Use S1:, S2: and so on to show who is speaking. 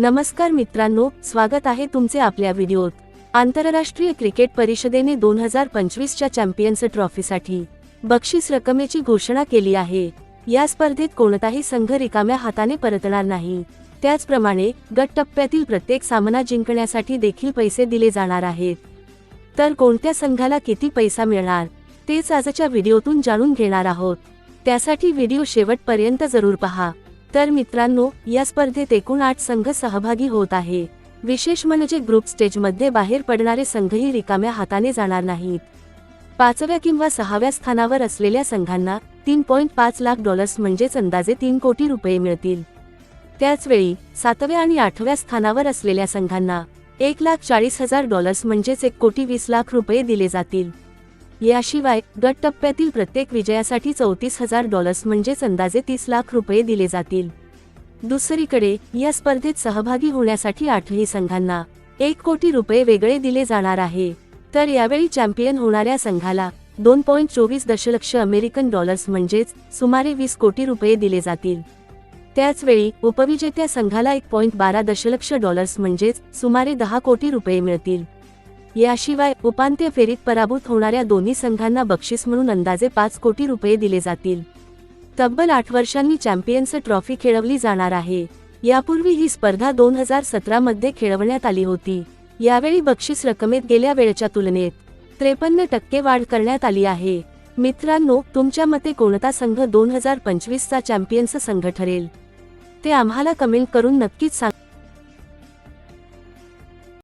S1: नमस्कार मित्रांनो स्वागत आहे तुमचे आपल्या व्हिडिओत. आंतरराष्ट्रीय क्रिकेट परिषदेने दोन हजार पंचवीसच्या चॅम्पियन्स ट्रॉफीसाठी बक्षीस रकमेची घोषणा केली आहे. या स्पर्धेत कोणताही संघ रिकाम्या हाताने परतणार नाही. त्याचप्रमाणे गट टप्प्यातील प्रत्येक सामना जिंकण्यासाठी देखील पैसे दिले जाणार आहेत. तर कोणत्या संघाला किती पैसा मिळणार तेच आजच्या व्हिडिओतून जाणून घेणार आहोत. त्यासाठी व्हिडिओ शेवटपर्यंत जरूर पहा. तर मित्रांनो या स्पर्धेत एकूण आठ संघ सहभागी होत आहे. विशेष म्हणजे ग्रुप स्टेजमध्ये बाहेर पडणारे संघही रिकाम्या हाताने जाणार नाहीत. पाचव्या किंवा सहाव्या स्थानावर असलेल्या संघांना तीन पॉईंट पाच लाख डॉलर्स म्हणजेच अंदाजे तीन कोटी रुपये मिळतील. त्याचवेळी सातव्या आणि आठव्या स्थानावर असलेल्या संघांना एक लाख चाळीस हजार डॉलर्स म्हणजेच एक कोटी वीस लाख रुपये दिले जातील. याशिवाय गट टप्प्यातील प्रत्येक विजयासाठी चौतीस हजार डॉलर्स म्हणजेच अंदाजे तीस लाख रुपये दिले जातील. दुसरीकडे या स्पर्धेत सहभागी होण्यासाठी आठही संघांना एक कोटी रुपये वेगळे दिले जाणार आहे. तर यावेळी चॅम्पियन होणाऱ्या संघाला दोन पॉईंट चोवीस दशलक्ष अमेरिकन डॉलर्स म्हणजेच सुमारे वीस कोटी रुपये दिले जातील. त्याचवेळी उपविजेत्या संघाला एक पॉईंट बारा दशलक्ष डॉलर्स म्हणजेच सुमारे दहा कोटी रुपये मिळतील. याशिवाय उपांत्य फेरीत पराभूत होणाऱ्या दोन्ही संघांना बक्षीस म्हणून अंदाजे पाच कोटी रुपये दिले जातील. तब्बल आठ वर्षांनी चॅम्पियन्स ट्रॉफी खेळवली जाणार आहे. यापूर्वी ही स्पर्धा दोन हजार सतरा मध्ये खेळवण्यात आली होती. यावेळी बक्षीस रकमेत गेल्या वेळच्या तुलनेत त्रेपन्न टक्के वाढ करण्यात आली आहे. मित्रांनो तुमच्या मते कोणता संघ दोन हजार पंचवीसचा चॅम्पियन्स संघ ठरेल? ते आम्हाला कमेंट करून नक्कीच सांग